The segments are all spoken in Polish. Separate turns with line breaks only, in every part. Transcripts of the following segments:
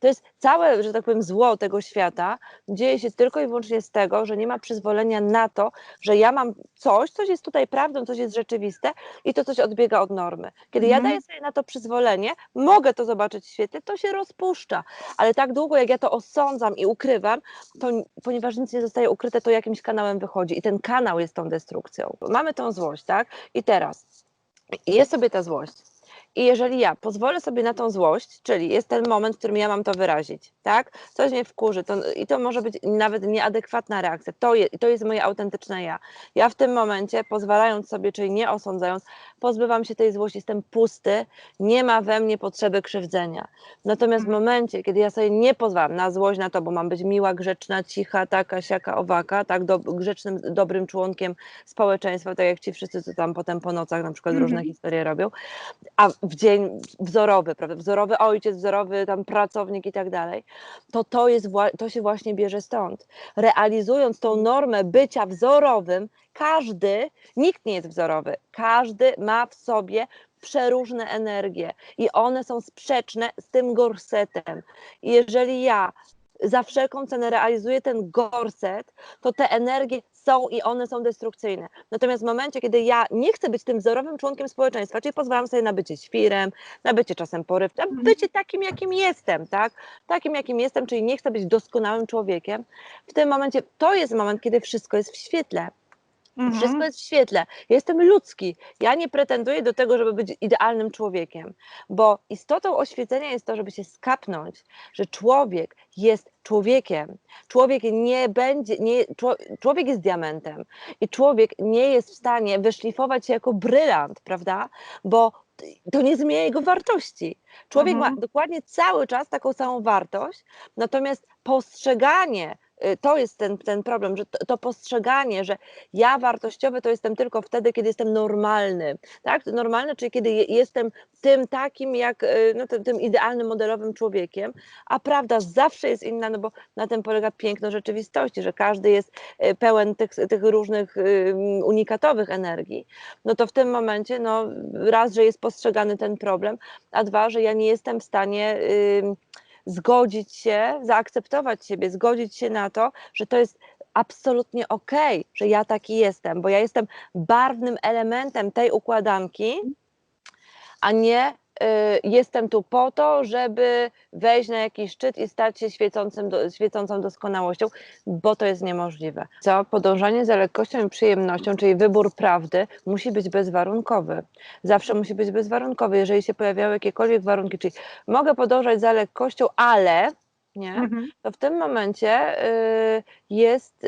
To jest całe, że tak powiem, zło tego świata dzieje się tylko i wyłącznie z tego, że nie ma przyzwolenia na to, że ja mam coś, coś jest tutaj prawdą, coś jest rzeczywiste i to coś odbiega od normy. Kiedy ja
Mhm.
daję sobie na to przyzwolenie, mogę to zobaczyć w to się rozpuszcza. Ale tak długo, jak ja to osądzam i ukrywam, to ponieważ nic nie zostaje ukryte, to jakimś kanałem wychodzi i ten kanał jest tą destrukcją. Mamy tą złość, tak? I teraz jest sobie ta złość. I jeżeli ja pozwolę sobie na tą złość, czyli jest ten moment, w którym ja mam to wyrazić, tak? Coś mnie wkurzy to, i to może być nawet nieadekwatna reakcja. To, je, to jest moje autentyczne ja. Ja w tym momencie, pozwalając sobie, czyli nie osądzając, pozbywam się tej złości, jestem pusty, nie ma we mnie potrzeby krzywdzenia. Natomiast w momencie, kiedy ja sobie nie pozwalam na złość, na to, bo mam być miła, grzeczna, cicha, taka, siaka, owaka, tak, do, grzecznym, dobrym członkiem społeczeństwa, tak jak ci wszyscy, co tam potem po nocach na przykład różne
Mhm.
historie robią, a w dzień wzorowy, prawda, wzorowy ojciec, wzorowy tam pracownik i tak dalej, to to, jest, to się właśnie bierze stąd. Realizując tą normę bycia wzorowym, każdy, nikt nie jest wzorowy, każdy ma w sobie przeróżne energie i one są sprzeczne z tym gorsetem. Jeżeli ja za wszelką cenę realizuję ten gorset, to te energie są i one są destrukcyjne. Natomiast w momencie, kiedy ja nie chcę być tym wzorowym członkiem społeczeństwa, czyli pozwalam sobie na bycie świrem, na bycie czasem porywczym, na bycie takim, jakim jestem, tak? Takim, jakim jestem, czyli nie chcę być doskonałym człowiekiem, w tym momencie to jest moment, kiedy wszystko jest w świetle.
Mhm.
Wszystko jest w świetle. Ja jestem ludzki. Ja nie pretenduję do tego, żeby być idealnym człowiekiem, bo istotą oświecenia jest to, żeby się skapnąć, że człowiek jest człowiekiem. Człowiek nie będzie, nie, czło- człowiek jest diamentem i człowiek nie jest w stanie wyszlifować się jako brylant, prawda? Bo to nie zmienia jego wartości. Człowiek
Mhm.
ma dokładnie cały czas taką samą wartość, natomiast postrzeganie, to jest ten, ten problem, że to, to postrzeganie, że ja wartościowy to jestem tylko wtedy, kiedy jestem normalny, tak? Normalny, czyli kiedy je- jestem tym takim, jak y, no, tym, tym idealnym, modelowym człowiekiem, a prawda zawsze jest inna, no bo na tym polega piękno rzeczywistości, że każdy jest y, pełen tych, tych różnych y, unikatowych energii, no to w tym momencie, no raz, że jest postrzegany ten problem, a dwa, że ja nie jestem w stanie ym, zgodzić się, zaakceptować siebie, zgodzić się na to, że to jest absolutnie okej, że ja taki jestem, bo ja jestem barwnym elementem tej układanki, a nie jestem tu po to, żeby wejść na jakiś szczyt i stać się świecącym, świecącą doskonałością, bo to jest niemożliwe. Co? Podążanie za lekkością i przyjemnością, czyli wybór prawdy, musi być bezwarunkowy. Zawsze musi być bezwarunkowy. Jeżeli się pojawiały jakiekolwiek warunki, czyli mogę podążać za lekkością, ale nie,
Mhm.
to w tym momencie y, jest,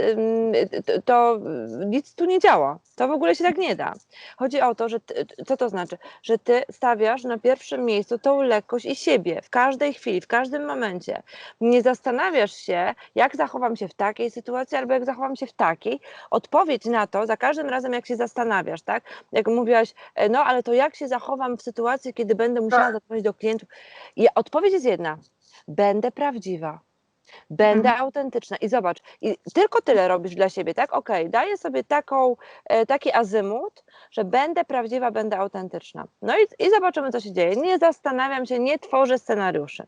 to, nic tu nie działa. To w ogóle się tak nie da. Chodzi o to, że ty, co to znaczy? Że ty stawiasz na pierwszym miejscu tą lekkość i siebie w każdej chwili, w każdym momencie. Nie zastanawiasz się, jak zachowam się w takiej sytuacji albo jak zachowam się w takiej. Odpowiedź na to za każdym razem, jak się zastanawiasz, tak? Jak mówiłaś, e, no ale to jak się zachowam w sytuacji, kiedy będę musiała
Tak.
zadzwonić do klientów? I odpowiedź jest jedna będę prawdziwa. Będę
Mhm.
autentyczna i zobacz, i tylko tyle robisz dla siebie, tak? Okej, daję sobie taką, e, taki azymut, że będę prawdziwa, będę autentyczna. No i, i zobaczymy, co się dzieje. Nie zastanawiam się, nie tworzę scenariuszy.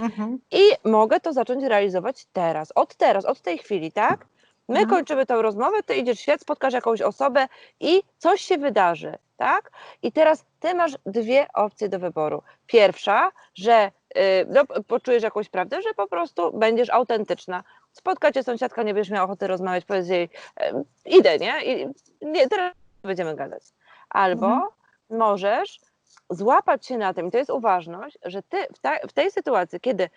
Mhm.
I mogę to zacząć realizować teraz, od teraz, od tej chwili, tak? My
Mhm.
kończymy tę rozmowę, ty idziesz w świat, spotkasz jakąś osobę i coś się wydarzy, tak? I teraz ty masz dwie opcje do wyboru. Pierwsza, że no, poczujesz jakąś prawdę, że po prostu będziesz autentyczna. Spotka cię sąsiadka, nie będziesz miała ochoty rozmawiać, powiedz jej, y, idę, nie? I nie, teraz będziemy gadać. Albo
Mhm.
możesz złapać się na tym, i to jest uważność, że ty w, ta, w tej sytuacji, kiedy y,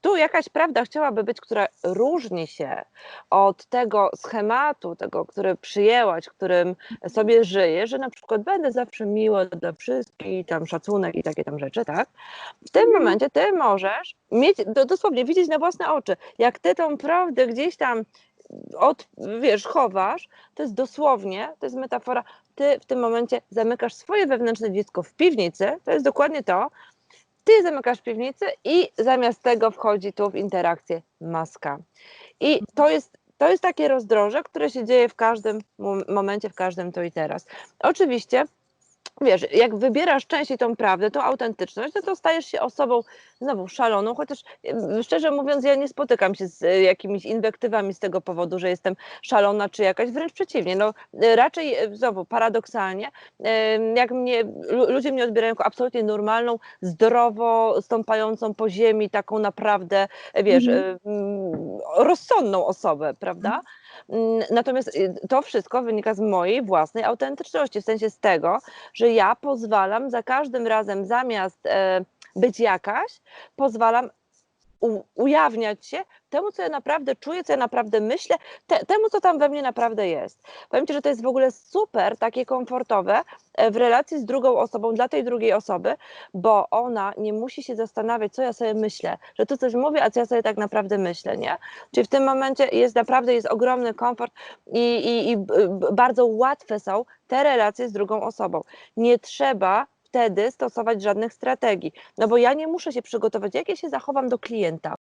tu jakaś prawda chciałaby być, która różni się od tego schematu, tego, który przyjęłaś, którym sobie żyjesz, że na przykład będę zawsze miła dla wszystkich, tam szacunek i takie tam rzeczy, tak? W tym
Mhm.
momencie ty możesz mieć, do, dosłownie widzieć na własne oczy, jak ty tą prawdę gdzieś tam od, wiesz, chowasz, to jest dosłownie, to jest metafora, ty w tym momencie zamykasz swoje wewnętrzne dziecko w piwnicy, to jest dokładnie to, ty zamykasz w piwnicy i zamiast tego wchodzi tu w interakcję maska. I to jest, to jest takie rozdroże, które się dzieje w każdym mom- momencie, w każdym tu i teraz. Oczywiście wiesz, jak wybierasz częściej tą prawdę, tą autentyczność, no to stajesz się osobą znowu szaloną, chociaż szczerze mówiąc, ja nie spotykam się z e, jakimiś inwektywami z tego powodu, że jestem szalona czy jakaś, wręcz przeciwnie. No, e, raczej e, znowu paradoksalnie, jak mnie, lu- ludzie mnie odbierają jako absolutnie normalną, zdrowo stąpającą po ziemi, taką naprawdę, wiesz,
Mhm.
em, rozsądną osobę, prawda? Natomiast y, to wszystko wynika z mojej własnej autentyczności, w sensie z tego, że ja pozwalam za każdym razem zamiast e, być jakaś, pozwalam ujawniać się temu, co ja naprawdę czuję, co ja naprawdę myślę, te, temu, co tam we mnie naprawdę jest. Powiem Ci, że to jest w ogóle super, takie komfortowe e, w relacji z drugą osobą, dla tej drugiej osoby, bo ona nie musi się zastanawiać, co ja sobie myślę, że tu coś mówię, a co ja sobie tak naprawdę myślę, nie? Czyli w tym momencie jest naprawdę jest ogromny komfort i, i, i bardzo łatwe są te relacje z drugą osobą. Nie trzeba wtedy stosować żadnych strategii, no bo ja nie muszę się przygotować, jak ja się zachowam do klienta.